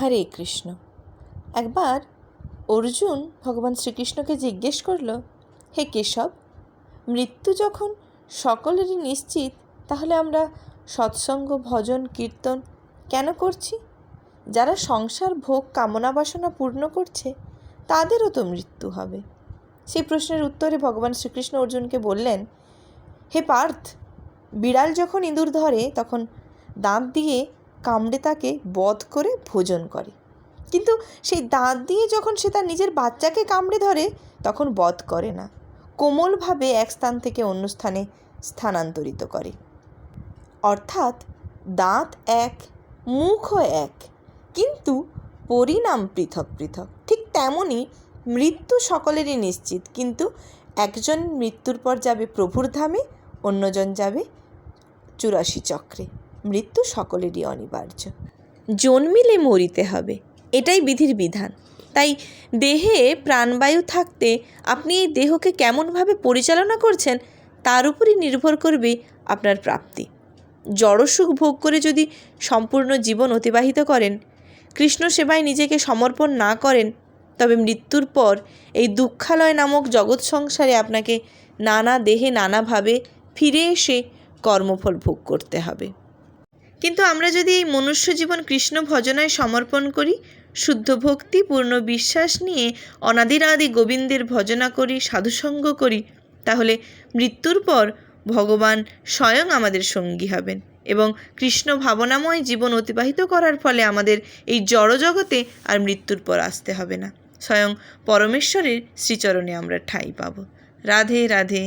হরে কৃষ্ণ। একবার অর্জুন ভগবান শ্রীকৃষ্ণকে জিজ্ঞেস করল, হে কেশব, মৃত্যু যখন সকলেরই নিশ্চিত, তাহলে আমরা সৎসঙ্গ, ভজন, কীর্তন কেন করছি? যারা সংসার, ভোগ, কামনা, বাসনা পূর্ণ করছে, তাদেরও তো মৃত্যু হবে। সেই প্রশ্নের উত্তরে ভগবান শ্রীকৃষ্ণ অর্জুনকে বললেন, হে পার্থ, বিড়াল যখন ইঁদুর ধরে, তখন দাঁত দিয়ে কামড়ে তাকে বধ করে ভোজন করে। কিন্তু সেই দাঁত দিয়ে যখন সে তার নিজের বাচ্চাকে কামড়ে ধরে, তখন বধ করে না। কোমলভাবে এক স্থান থেকে অন্য স্থানে স্থানান্তরিত করে। অর্থাৎ দাঁত এক, মুখও এক, কিন্তু পরিণাম পৃথক পৃথক। ঠিক তেমনই মৃত্যু সকলেরই নিশ্চিত, কিন্তু একজন মৃত্যুর পর যাবে প্রভুর ধামে, অন্যজন যাবে চুরাশি চক্রে। মৃত্যু সকলেরই অনিবার্য। জন্মিলে মরিতে হবে, এটাই বিধির বিধান। তাই দেহে প্রাণবায়ু থাকতে আপনি এই দেহকে কেমনভাবে পরিচালনা করছেন, তার উপরই নির্ভর করবে আপনার প্রাপ্তি। জড়সুখ ভোগ করে যদি সম্পূর্ণ জীবন অতিবাহিত করেন, কৃষ্ণ সেবায় নিজেকে সমর্পণ না করেন, তবে মৃত্যুর পর এই দুঃখালয় নামক জগৎ সংসারে আপনাকে নানা দেহে নানাভাবে ফিরে এসে কর্মফল ভোগ করতে হবে। কিন্তু আমরা যদি এই মনুষ্য জীবন কৃষ্ণ ভজনায় সমর্পণ করি, শুদ্ধ ভক্তি, পূর্ণ বিশ্বাস নিয়ে অনাদিরাদি গোবিন্দের ভজনা করি, সাধুসঙ্গ করি, তাহলে মৃত্যুর পর ভগবান স্বয়ং আমাদের সঙ্গী হবেন এবং কৃষ্ণ ভাবনাময় জীবন অতিবাহিত করার ফলে আমাদের এই জড়জগতে আর মৃত্যুর পর আসতে হবে না। স্বয়ং পরমেশ্বরের শ্রীচরণে আমরা ঠাঁই পাব। রাধে রাধে।